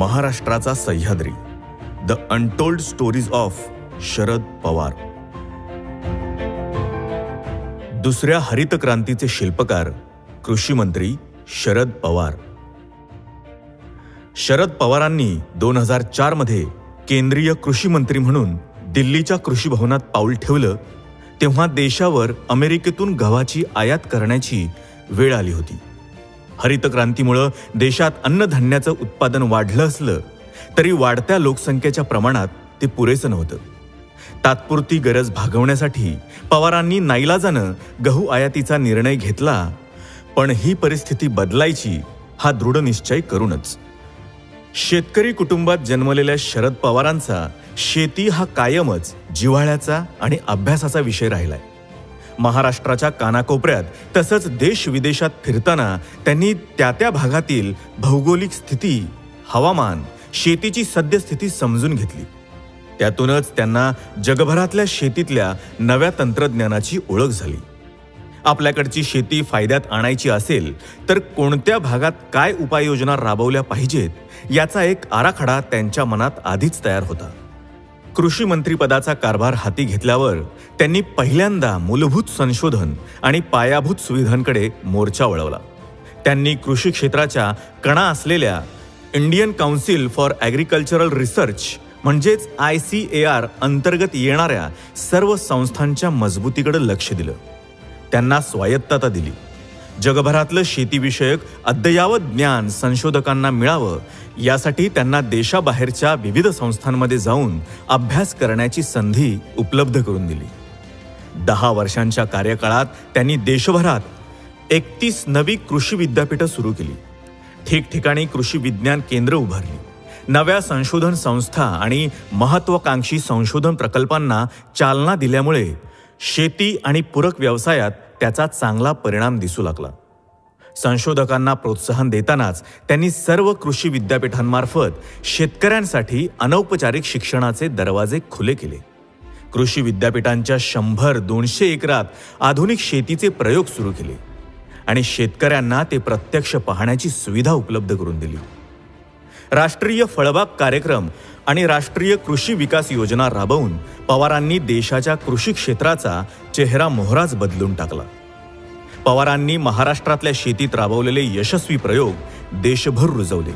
महाराष्ट्राचा Sahyadri the untold stories of Sharad Pawar. दुसऱ्या हरित क्रांतीचे शिल्पकार कृषी मंत्री शरद पवार. शरद पवारांनी दोन हजार चारमध्ये केंद्रीय कृषी मंत्री म्हणून दिल्लीच्या कृषी भवनात पाऊल ठेवलं तेव्हा देशावर अमेरिकेतून गव्हाची आयात करण्याची वेळ आली होती. हरित क्रांतीमुळं देशात अन्नधान्याचं उत्पादन वाढलं असलं तरी वाढत्या लोकसंख्येच्या प्रमाणात ते पुरेसं नव्हतं. तात्पुरती गरज भागवण्यासाठी पवारांनी नाईलाजानं गहू आयातीचा निर्णय घेतला पण ही परिस्थिती बदलायची हा दृढ निश्चय करूनच. शेतकरी कुटुंबात जन्मलेल्या शरद पवारांचा शेती हा कायमच जिव्हाळ्याचा आणि अभ्यासाचा विषय राहिलाय. महाराष्ट्राच्या कानाकोपऱ्यात तसंच देश विदेशात फिरताना त्यांनी त्या त्या भागातील भौगोलिक स्थिती हवामान शेतीची सद्यस्थिती समजून घेतली. त्यातूनच त्यांना जगभरातल्या शेतीतल्या नव्या तंत्रज्ञानाची ओळख झाली. आपल्याकडची शेती फायद्यात आणायची असेल तर कोणत्या भागात काय उपाययोजना राबवल्या पाहिजेत याचा एक आराखडा त्यांच्या मनात आधीच तयार होता. कृषी मंत्रीपदाचा कारभार हाती घेतल्यावर त्यांनी पहिल्यांदा मूलभूत संशोधन आणि पायाभूत सुविधांकडे मोर्चा वळवला. त्यांनी कृषी क्षेत्राच्या कणा असलेल्या Indian council for agricultural research म्हणजेच आय सी ए आर अंतर्गत येणाऱ्या सर्व संस्थांच्या मजबूतीकडे लक्ष दिलं. त्यांना स्वायत्तता दिली. जगभरातलं शेतीविषयक अद्ययावत ज्ञान संशोधकांना मिळावं यासाठी त्यांना देशाबाहेरच्या विविध संस्थांमध्ये जाऊन अभ्यास करण्याची संधी उपलब्ध करून दिली. दहा वर्षांच्या कार्यकाळात त्यांनी देशभरात एकतीस नवी कृषी विद्यापीठं सुरू केली. ठिकठिकाणी कृषी विज्ञान केंद्र उभारली. नव्या संशोधन संस्था आणि महत्वाकांक्षी संशोधन प्रकल्पांना चालना दिल्यामुळे शेती आणि पूरक व्यवसायात त्याचा चांगला परिणाम दिसू लागला. संशोधकांना प्रोत्साहन देतानाच त्यांनी सर्व कृषी विद्यापीठांमार्फत शेतकऱ्यांसाठी अनौपचारिक शिक्षणाचे दरवाजे खुले केले. कृषी विद्यापीठांच्या शंभर दोनशे एकरात आधुनिक शेतीचे प्रयोग सुरू केले आणि शेतकऱ्यांना ते प्रत्यक्ष पाहण्याची सुविधा उपलब्ध करून दिली. राष्ट्रीय फळबाग कार्यक्रम आणि राष्ट्रीय कृषी विकास योजना राबवून पवारांनी देशाच्या कृषी क्षेत्राचा चेहरा मोहराच बदलून टाकला. पवारांनी महाराष्ट्रातल्या शेतीत राबवलेले यशस्वी प्रयोग देशभर रुजवले.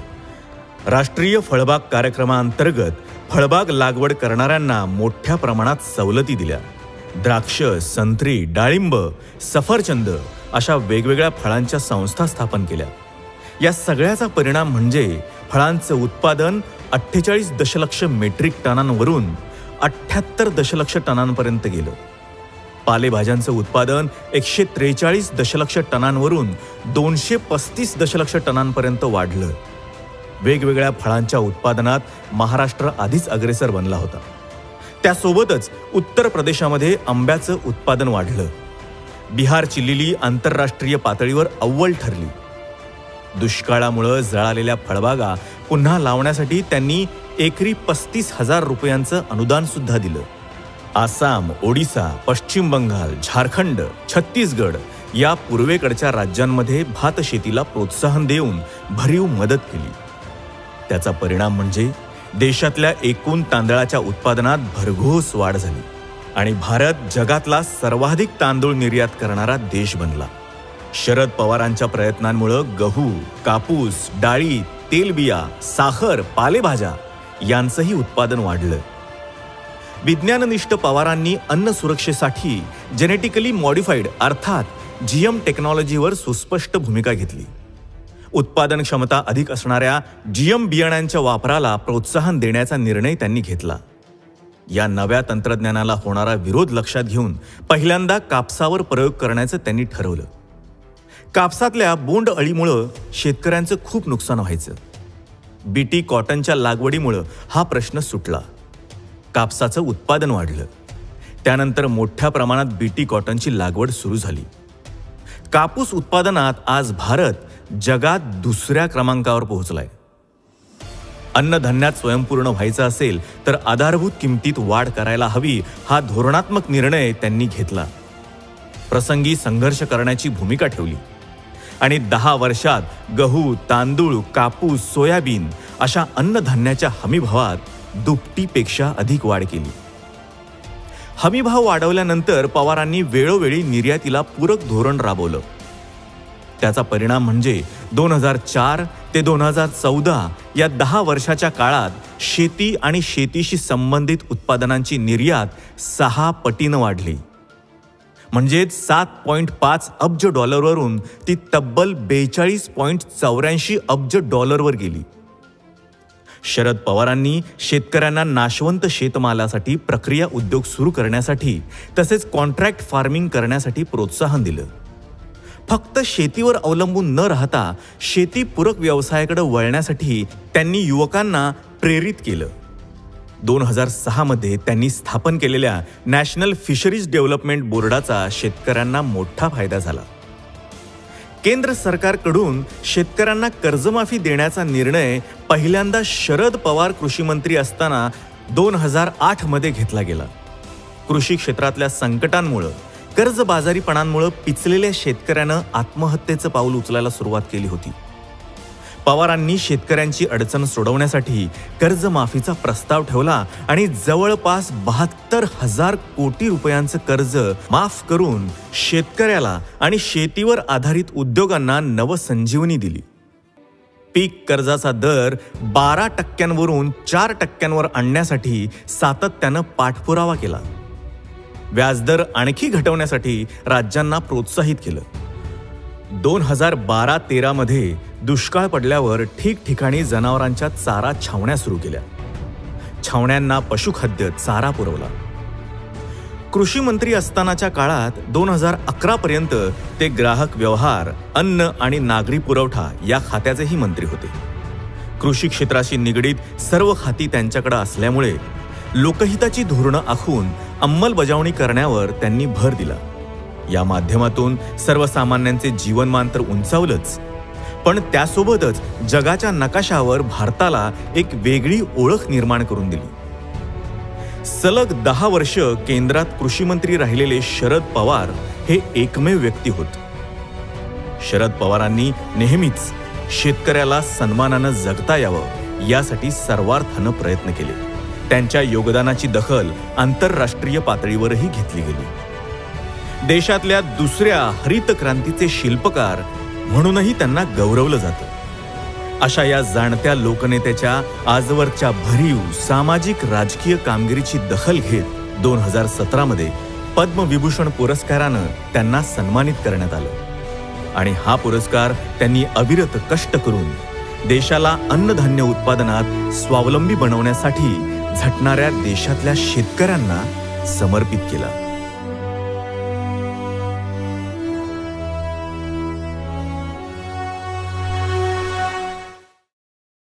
राष्ट्रीय फळबाग कार्यक्रमाअंतर्गत फळबाग लागवड करणाऱ्यांना मोठ्या प्रमाणात सवलती दिल्या. द्राक्ष संत्री डाळिंब सफरचंद अशा वेगवेगळ्या फळांच्या संस्था स्थापन केल्या. या सगळ्याचा परिणाम म्हणजे फळांचं उत्पादन अठ्ठेचाळीस दशलक्ष मेट्रिक टनांवरून अठ्ठ्याहत्तर दशलक्ष टनांपर्यंत गेलं. पालेभाज्यांचं उत्पादन एकशे त्रेचाळीस दशलक्ष टनांवरून दोनशे पस्तीस दशलक्ष टनांपर्यंत वाढलं. वेगवेगळ्या फळांच्या उत्पादनात महाराष्ट्र आधीच अग्रेसर बनला होता. त्यासोबतच उत्तर प्रदेशामध्ये आंब्याचं उत्पादन वाढलं. बिहारची लिली आंतरराष्ट्रीय पातळीवर अव्वल ठरली. दुष्काळामुळं जळालेल्या फळबागा पुन्हा लावण्यासाठी त्यांनी एकरी पस्तीस हजार रुपयांचं अनुदान सुद्धा दिलं. आसाम ओडिसा पश्चिम बंगाल झारखंड छत्तीसगड या पूर्वेकडच्या राज्यांमध्ये भात शेतीला प्रोत्साहन देऊन भरीव मदत केली. त्याचा परिणाम म्हणजे देशातल्या एकूण तांदळाच्या उत्पादनात भरघोस वाढ झाली आणि भारत जगातला सर्वाधिक तांदूळ निर्यात करणारा देश बनला. शरद पवारांच्या प्रयत्नांमुळं गहू कापूस डाळी तेलबिया साखर पालेभाज्या यांचंही उत्पादन वाढलं. विज्ञाननिष्ठ पवारांनी अन्न सुरक्षेसाठी जेनेटिकली मॉडिफाईड अर्थात जीएम टेक्नॉलॉजीवर सुस्पष्ट भूमिका घेतली. उत्पादन क्षमता अधिक असणाऱ्या जीएम बियाण्यांच्या वापराला प्रोत्साहन देण्याचा निर्णय त्यांनी घेतला. या नव्या तंत्रज्ञानाला होणारा विरोध लक्षात घेऊन पहिल्यांदा कापसावर प्रयोग करण्याचं त्यांनी ठरवलं. कापसातल्या बोंड अळीमुळं शेतकऱ्यांचं खूप नुकसान व्हायचं. बीटी कॉटनच्या लागवडीमुळं हा प्रश्न सुटला. कापसाचं उत्पादन वाढलं. त्यानंतर मोठ्या प्रमाणात बीटी कॉटनची लागवड सुरू झाली. कापूस उत्पादनात आज भारत जगात दुसऱ्या क्रमांकावर पोहोचलाय. अन्नधान्यात स्वयंपूर्ण व्हायचं असेल तर आधारभूत किमतीत वाढ करायला हवी हा धोरणात्मक निर्णय त्यांनी घेतला. प्रसंगी संघर्ष करण्याची भूमिका ठेवली. आणि दहा वर्षात गहू तांदूळ कापूस सोयाबीन अशा अन्नधान्याच्या हमीभावात दुपटीपेक्षा अधिक वाढ केली. हमीभाव वाढवल्यानंतर पवारांनी वेळोवेळी निर्यातीला पूरक धोरण राबवलं. त्याचा परिणाम म्हणजे दोन हजार चार ते दोन हजार चौदा या दहा वर्षाच्या काळात शेती आणि शेतीशी संबंधित उत्पादनांची निर्यात सहा पटीनं वाढली. म्हणजेच सात पॉईंट पाच अब्ज डॉलरवरून ती तब्बल बेचाळीस पॉईंट चौऱ्याऐंशी अब्ज डॉलरवर गेली. शरद पवारांनी शेतकऱ्यांना नाशवंत शेतमालासाठी प्रक्रिया उद्योग सुरू करण्यासाठी तसेच कॉन्ट्रॅक्ट फार्मिंग करण्यासाठी प्रोत्साहन दिलं. फक्त शेतीवर अवलंबून न राहता शेतीपूरक व्यवसायाकडे वळण्यासाठी त्यांनी युवकांना प्रेरित केलं. दोन हजार सहामध्ये त्यांनी स्थापन केलेल्या नॅशनल फिशरीज डेव्हलपमेंट बोर्डाचा शेतकऱ्यांना मोठा फायदा झाला. केंद्र सरकारकडून शेतकऱ्यांना कर्जमाफी देण्याचा निर्णय पहिल्यांदा शरद पवार कृषी मंत्री असताना दोन हजार आठमध्ये घेतला गेला. कृषी क्षेत्रातल्या संकटांमुळं कर्जबाजारीपणांमुळं पिचलेल्या शेतकऱ्यानं आत्महत्येचं पाऊल उचलायला सुरुवात केली होती. पवारांनी शेतकऱ्यांची अडचण सोडवण्यासाठी कर्जमाफीचा प्रस्ताव ठेवला आणि जवळपास बहात्तर हजार कोटी रुपयांचं कर्ज माफ करून शेतकऱ्याला आणि शेतीवर आधारित उद्योगांना नवसंजीवनी दिली. पीक कर्जाचा दर बारा टक्क्यांवरून चार टक्क्यांवर आणण्यासाठी सातत्यानं पाठपुरावा केला. व्याजदर आणखी घटवण्यासाठी राज्यांना प्रोत्साहित केलं. दोन हजार बारा तेरामध्ये दुष्काळ पडल्यावर ठिकठिकाणी जनावरांच्या चारा छावण्या सुरू केल्या. छावण्यांना पशुखाद्य चारा पुरवला. कृषी मंत्री असतानाच्या काळात दोन हजार अकरा पर्यंत ते ग्राहक व्यवहार अन्न आणि नागरी पुरवठा या खात्याचेही मंत्री होते. कृषी क्षेत्राशी निगडीत सर्व खाती त्यांच्याकडे असल्यामुळे लोकहिताची धोरणं आखून अंमलबजावणी करण्यावर त्यांनी भर दिला. या माध्यमातून सर्वसामान्यांचे जीवनमान तर उंचावलंच पण त्यासोबतच जगाच्या नकाशावर भारताला एक वेगळी ओळख निर्माण करून दिली. सलग दहा वर्ष केंद्रात कृषीमंत्री राहिलेले शरद पवार हे एकमेव व्यक्ती होत. शरद पवारांनी नेहमीच शेतकऱ्याला सन्मानानं जगता यावं यासाठी सर्वार्थानं प्रयत्न केले. त्यांच्या योगदानाची दखल आंतरराष्ट्रीय पातळीवरही घेतली गेली. देशातल्या दुसऱ्या हरित क्रांतीचे शिल्पकार म्हणूनही त्यांना गौरवलं जातं. अशा या जाणत्या लोकनेत्याच्या आजवरच्या भरीव सामाजिक राजकीय कामगिरीची दखल घेत दोन हजार सतरामध्ये पद्मविभूषण पुरस्कारानं त्यांना सन्मानित करण्यात आलं. आणि हा पुरस्कार त्यांनी अविरत कष्ट करून देशाला अन्नधान्य उत्पादनात स्वावलंबी बनवण्यासाठी झटणाऱ्या देशातल्या शेतकऱ्यांना समर्पित केला.